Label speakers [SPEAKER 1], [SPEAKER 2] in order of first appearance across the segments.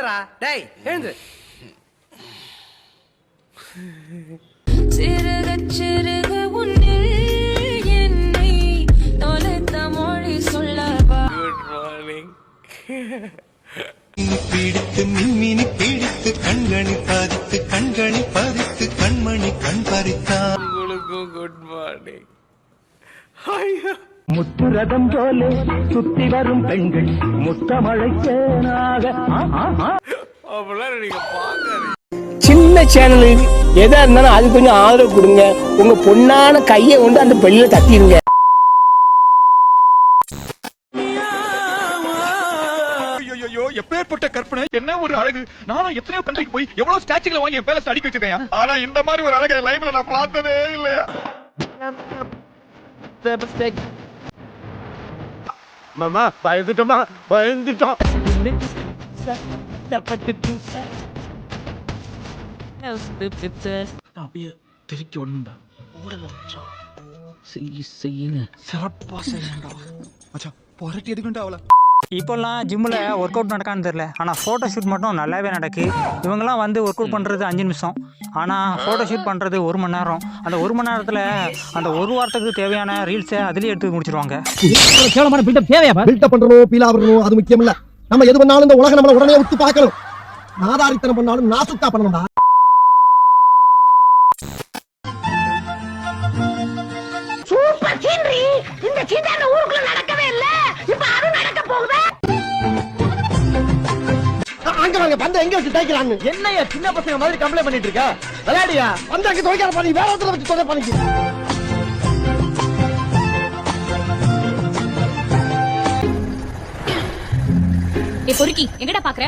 [SPEAKER 1] எழுந்துடா டேய் எழுந்து.
[SPEAKER 2] சிறுக சிறுக உன்னில் என்னை தொலைத்த மொழி சொல்லவா?
[SPEAKER 1] குட் மார்னிங்
[SPEAKER 3] பிடித்து மின்மினி பிடித்து கண்கணி பதித்து கண்கணி பதித்து கண்மணி கண் பறித்தான்
[SPEAKER 1] உங்களுக்கும் குட் மார்னிங் ஐயோ.
[SPEAKER 4] முத்துரதம் போல சுத்தி வரும் பெண்கள் முத்தமழைக்கேனாக
[SPEAKER 1] அப்படிலாம் நீங்க பாக்காதீங்க
[SPEAKER 5] சின்ன சேனலு எதா இருந்தாலும் அது கொஞ்சம் ஆதரவு கொடுங்க. உங்க பொண்ணான கையை கொண்டு அந்த பெல்லில தட்டிடுங்க
[SPEAKER 6] ஐயோ எப்பேற்பட்ட கற்பனை? என்ன ஒரு அழகு? நானும் எத்தனையோ கண்ட்ரிக்கு போய் எவ்வளவு ஸ்டாச்சுகளை வாங்கி என் பேலஸ் அடிக்க வச்சிருக்கேன். ஆனா இந்த மாதிரி ஒரு அழகை லைஃப்ல நான் பார்த்ததே இல்லையா? മമ്മ പയന്നിട്ടമ്മ പയന്നിട്ടോ തിരിച്ചുണ്ട്
[SPEAKER 7] இப்போல்லாம் ஜிம்மில் ஒர்க் அவுட் நடக்கான்னு தெரில ஆனால் ஃபோட்டோ ஷூட் மட்டும் நல்லாவே நடக்கு. இவங்கெல்லாம் வந்து ஒர்க் அவுட் பண்ணுறது அஞ்சு நிமிஷம். ஆனால் ஃபோட்டோ ஷூட் பண்ணுறது ஒரு மணி நேரம். அந்த ஒரு மணி நேரத்தில் அந்த ஒரு வாரத்துக்கு தேவையான ரீல்ஸை அதுலேயே எடுத்து முடிச்சிருவாங்க.
[SPEAKER 4] கேவலமான பில்டப் தேவையா
[SPEAKER 8] பில்டப் பண்றணும் பீலா வரணும் அது முக்கியம் இல்ல நம்ம எது பண்ணாலும் இந்த உலகம் நம்மள உடனே உத்து பார்க்கணும். நாதாரித்தனம் பண்ணாலும் நாசுத்தா பண்ணணும்டா. பந்த எங்க வச்சு தேய்க்கிறான்னு
[SPEAKER 4] என்னையா சின்ன பசங்க மாதிரி கம்ப்ளைண்ட் பண்ணிட்டு இருக்க விளையாடியா
[SPEAKER 8] வந்து அங்க துவைக்காத பண்ணி வேற ஒருத்தர வச்சு தொலை பண்ணிக்கு.
[SPEAKER 2] ஏ பொறுக்கி எங்கடா பாக்குற?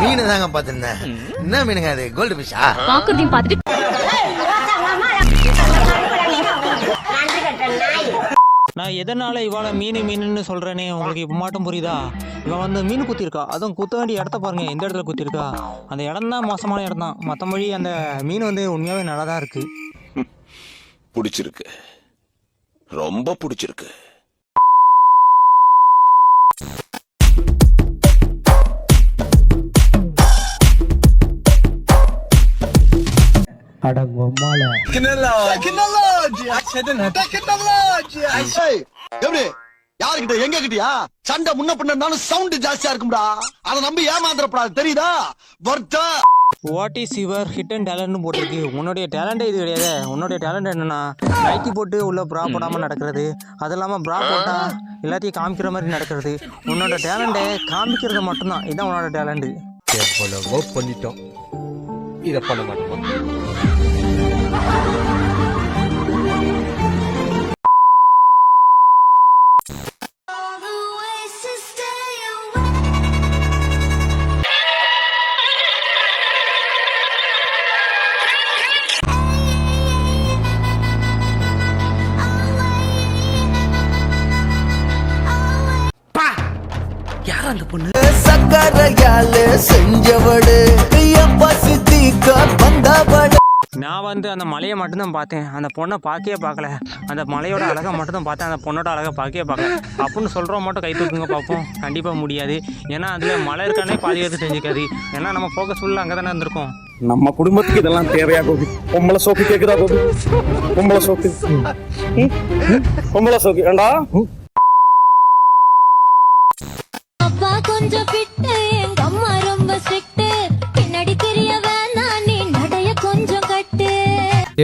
[SPEAKER 3] மீன் தாங்க பாத்திருந்தேன் என்ன மீனுங்க அது கோல்டு ஃபிஷ்ஷா
[SPEAKER 2] பாக்குறதையும் பார்த்துட்டு
[SPEAKER 7] நான் எதனால் இவாளை மீன் மீனுன்னு சொல்கிறேனே உங்களுக்கு இப்போ மாட்டும் புரியுதா? இவன் வந்து மீன் குத்திருக்கா. அதுவும் குத்த வேண்டிய இடத்த பாருங்க. எந்த இடத்துல குத்திருக்கா? அந்த இடம் தான் மோசமான இடம் தான். மற்றபடி அந்த மீன் வந்து உண்மையாகவே நல்லா தான் இருக்குது
[SPEAKER 9] பிடிச்சிருக்கு. ரொம்ப பிடிச்சிருக்கு.
[SPEAKER 5] அடங்கொம்மால
[SPEAKER 8] எப்படி யாருக்கிட்ட எங்க கிட்டயா? சண்டை முன்ன பின்ன இருந்தாலும் சவுண்ட் ஜாஸ்தியா இருக்கும்டா. அதை நம்பி ஏமாந்துடப்படாது தெரியுதா? Wardha
[SPEAKER 7] what is your hit and டேலண்ட்னு போட்டிருக்கு. உன்னுடைய டேலண்டே இது கிடையாது. உன்னுடைய டேலண்ட் என்னன்னா நைட்டி போட்டு உள்ள ப்ரா போடாமல் நடக்கிறது. அது இல்லாமல் ப்ரா போட்டால் எல்லாத்தையும் காமிக்கிற மாதிரி நடக்கிறது. உன்னோட டேலண்ட்டை காமிக்கிறது மட்டும்தான். இதுதான் உன்னோட டேலண்ட்
[SPEAKER 3] எவ்வளவோ பண்ணிட்டோம். இத பண்ண மாட்டோமா.
[SPEAKER 1] அந்த பொண்ணு.
[SPEAKER 3] சக்கரையால செஞ்சவடு பசி தீக்க வந்தவடு
[SPEAKER 7] நான் வந்து அந்த மலையை மட்டும்தான் பார்த்தேன். அந்த பொண்ணை பார்க்கவே பார்க்கல. அந்த மலையோட அழகை மட்டும்தான் பார்த்தேன். அந்த பொண்ணோட அழகை பார்க்கவே பார்க்கல. அப்படின்னு சொல்கிறவங்க மட்டும் கை தூக்குங்க பார்ப்போம். கண்டிப்பாக முடியாது. ஏன்னா அதில் மலை இருக்கானே பாதி எடுத்து தெரிஞ்சுக்காது. ஏன்னா நம்ம ஃபோக்கஸ் ஃபுல்லாக அங்கே தானே இருந்திருக்கோம்.
[SPEAKER 4] நம்ம குடும்பத்துக்கு இதெல்லாம் தேவையா கோபி? பொம்பளை சோக்கு கேக்குதா கோபி? பொம்பளை சோக்கு. பொம்பளை சோக்கு. ஏண்டா?
[SPEAKER 2] கொஞ்சம் பிட்டு எங்க அம்மா ரொம்ப ஸ்ட்ரிக்ட் பின்னாடி தெரிய வேணாம் நீ நடைய கொஞ்சம் கட்டு.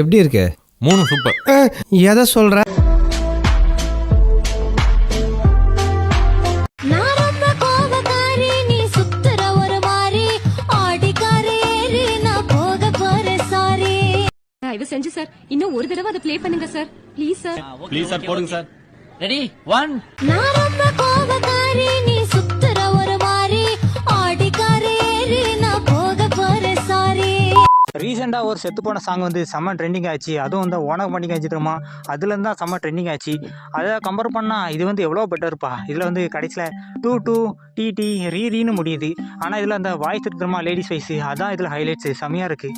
[SPEAKER 3] எப்படி இருக்கு? மூணு சூப்பர்
[SPEAKER 8] எதை சொல்ற?
[SPEAKER 2] நான் ரொம்ப கோபக்காரி நீ சுத்துற ஒரு மாதிரி. ஆடிக்காரி ஏறி நான் போக போறேன் சாரி தயவு செஞ்சு சார் இன்னும் ஒரு தடவை அதை ப்ளே பண்ணுங்க sir please sir
[SPEAKER 4] please sir போடுங்க சார் ரெடி ஒன்
[SPEAKER 2] நான் ரொம்ப கோபக்காரி
[SPEAKER 7] ரீசெண்டாக ஒரு செத்து போன சாங் வந்து செம்ம ட்ரெண்டிங் ஆச்சு. அதுவும் வந்து உனக்கு பண்ணி ஆச்சு தெரியுமா அதுலேருந்து தான் செம்ம ட்ரெண்டிங் ஆச்சு. அதை கம்பேர் பண்ணால் இது வந்து எவ்வளோ பெட்டர்ப்பா இதில் வந்து கடைசியில் டூ டூ டி டி ரீ ரீன்னு முடியுது. ஆனால் இதில் அந்த வாய்ஸ் இருக்கு தெரியுமா லேடிஸ் வாய்ஸ் அதான் இதில் ஹைலைட்ஸ் செம்மையாக இருக்குது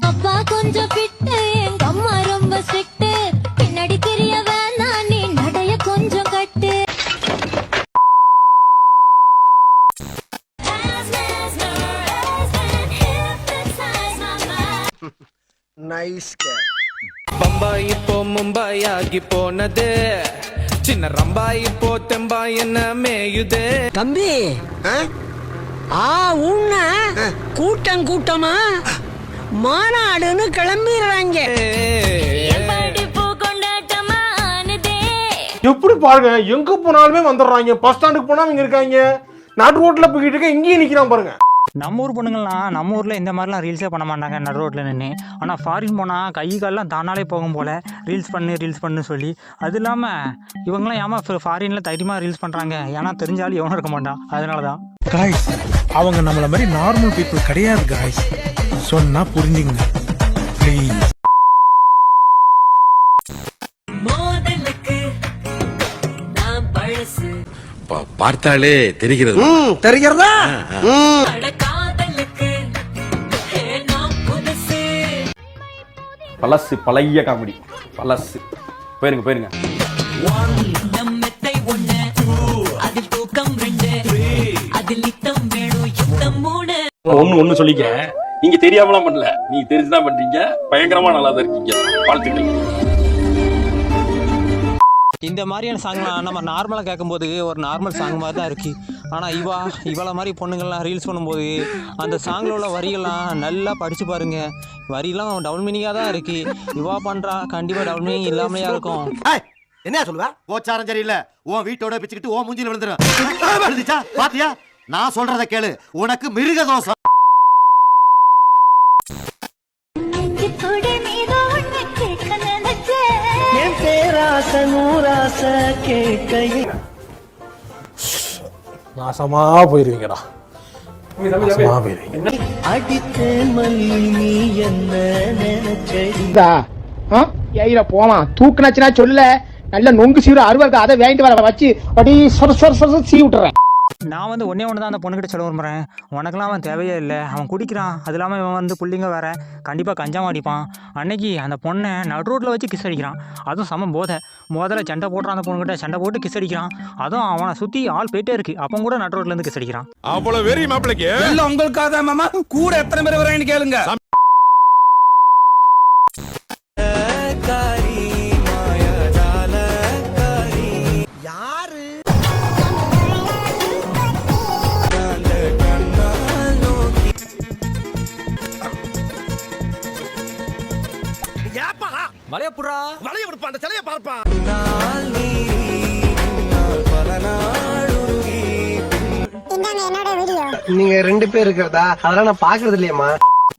[SPEAKER 8] நைஸ்
[SPEAKER 1] பம்பாய் இப்போ மும்பாய் ஆகி போனது. சின்ன ரம்பாய் இப்போ தெம்பாய் என்ன மேயுதே.
[SPEAKER 10] தம்பி. ஆ? உன்ன கூட்டம் கூட்டமா மாநாடுன்னு கிளம்பிடுறாங்க.
[SPEAKER 5] எப்படி பாருங்க எங்க போனாலுமே வந்துடுறாங்க. பஸ் ஸ்டாண்டுக்கு போனா இங்க இருக்காங்க. நாட்டு ரோட்ல போய்கிட்டு இருக்க இங்கேயும் நிக்கிறான் பாருங்க.
[SPEAKER 7] நம்ம ஊர் பொண்ணுங்கள்லாம் நம்ம ஊரில் இந்த மாதிரிலாம் ரீல்ஸே பண்ண மாட்டாங்க நடு ரோட்டில் நின்று ஆனால் ஃபாரின் போனால் கை கால்லாம் தானாலே போகும் போல் ரீல்ஸ் பண்ணு ரீல்ஸ் பண்ணு சொல்லி. அது இல்லாமல் இவங்களாம் ஏமா ஃபாரினில் தைரியமாக ரீல்ஸ் பண்ணுறாங்க ஏன்னா தெரிஞ்சாலும் எவனும் இருக்க மாட்டான். அதனால தான்
[SPEAKER 6] காய்ஸ் அவங்க நம்மள மாதிரி நார்மல் பீப்புள் கிடையாது காய்ஸ் சொன்னா புரிஞ்சுங்க ப்ளீஸ்
[SPEAKER 9] பார்த்தாலே தெரிகிறது.
[SPEAKER 8] தெரிகிறதா?
[SPEAKER 4] பழசு பழைய காமெடி. பழசு. போயிருங்க போயிருங்க. ஒண்ணு ஒண்ணு சொல்லிக்க. நீங்க தெரியாமலாம் பண்ணல. நீங்க தெரிஞ்சுதான் பண்றீங்க. பயங்கரமா நல்லா தான் இருக்கீங்க. வாழ்த்துக்கள்.
[SPEAKER 7] இந்த மாதிரியான சாங்லாம் நம்ம நார்மலாக கேட்கும்போது ஒரு நார்மல் சாங் மாதிரி தான் இருக்குது ஆனால் இவா இவளை மாதிரி பொண்ணுங்கள்லாம் ரீல்ஸ் பண்ணும்போது அந்த சாங்கில் உள்ள வரிகள்லாம் நல்லா படித்து பாருங்க. வரிலாம் டபுள் மீனிங்காக தான் இருக்குது இவா பண்ணுறா கண்டிப்பாக டபுள் மீனிங் இல்லாமலேயா இருக்கும்.
[SPEAKER 8] என்ன சொல்லுவ? கோச்சாரம் சரியில்லை. உன் வீட்டோட பிச்சுக்கிட்டு ஓ மூஞ்சில விழுந்துடும் பாத்தியா? நான் சொல்றத கேளு. உனக்கு மிருக தோஷம்
[SPEAKER 10] பேராச நூறாச கேட்கையில்
[SPEAKER 5] நாசமா போயிருவீங்கடா நாசமா போயிருவீங்க.
[SPEAKER 10] அடித்தேன் மல்லி நீ என்ன நினைச்சடி
[SPEAKER 5] ஏயில போவான் தூக்குனாச்சுன்னா சொல்ல நல்ல நொங்கு சீவு அறுவருக்கு அதை வேண்டிட்டு வர வச்சு அப்படி சொர சொர சொர சீ விட்டுறேன்
[SPEAKER 7] நான் வந்து ஒன்றே ஒன்று தான் அந்த பொண்ணுக்கிட்ட சொல்ல விரும்புகிறேன் உனக்கெல்லாம் அவன் தேவையே இல்லை. அவன் குடிக்கிறான். அது இல்லாமல் இவன் வந்து புள்ளிங்க வேற. கண்டிப்பாக கஞ்சாம அடிப்பான். அன்னைக்கு அந்த பொண்ணை நடு ரோட்டில் வச்சு கிஸ் அடிக்கிறான். அதுவும் சம போதை. முதல்ல சண்டை போடுறான் அந்த பொண்ணுக்கிட்ட சண்டை போட்டு கிஸ் அடிக்கிறான். அதுவும் அவனை சுற்றி ஆள் போயிட்டே இருக்கு. அப்போ கூட நடு ரோட்ல இருந்து கிஸ் அடிக்கிறான்.
[SPEAKER 6] அவ்வளவு வெறி மாப்பிளைக்கு.
[SPEAKER 1] இல்ல உங்களுக்காக மாமா கூட எத்தனை பேர் வராங்கன்னு கேளுங்க.
[SPEAKER 5] நீங்க ரெண்டு பேர் இருக்கிறதா? அதெல்லாம் நான் பாக்குறது இல்லையம்மா.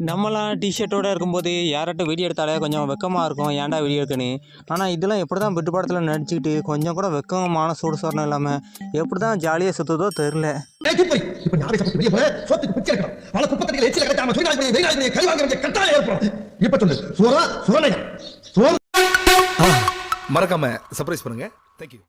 [SPEAKER 7] நம்மலாம் டிஷர்ட்டோட இருக்கும்போது யார்கிட்ட வெடி எடுத்தாலே கொஞ்சம் வெக்கமாக இருக்கும். ஏன்டா வெடி எடுக்கன்னு? ஆனால் இதெல்லாம் எப்படி தான் பெட்டு படத்தில் நடிச்சுக்கிட்டு கொஞ்சம் கூட வெக்கமான சூடு சொரணம் இல்லாமல் எப்படி தான் ஜாலியாக சுற்றுதோ தெரில
[SPEAKER 8] எடுக்கணும்.
[SPEAKER 6] மறக்காம சர்ப்ரைஸ் பண்ணுங்க. தேங்க்யூ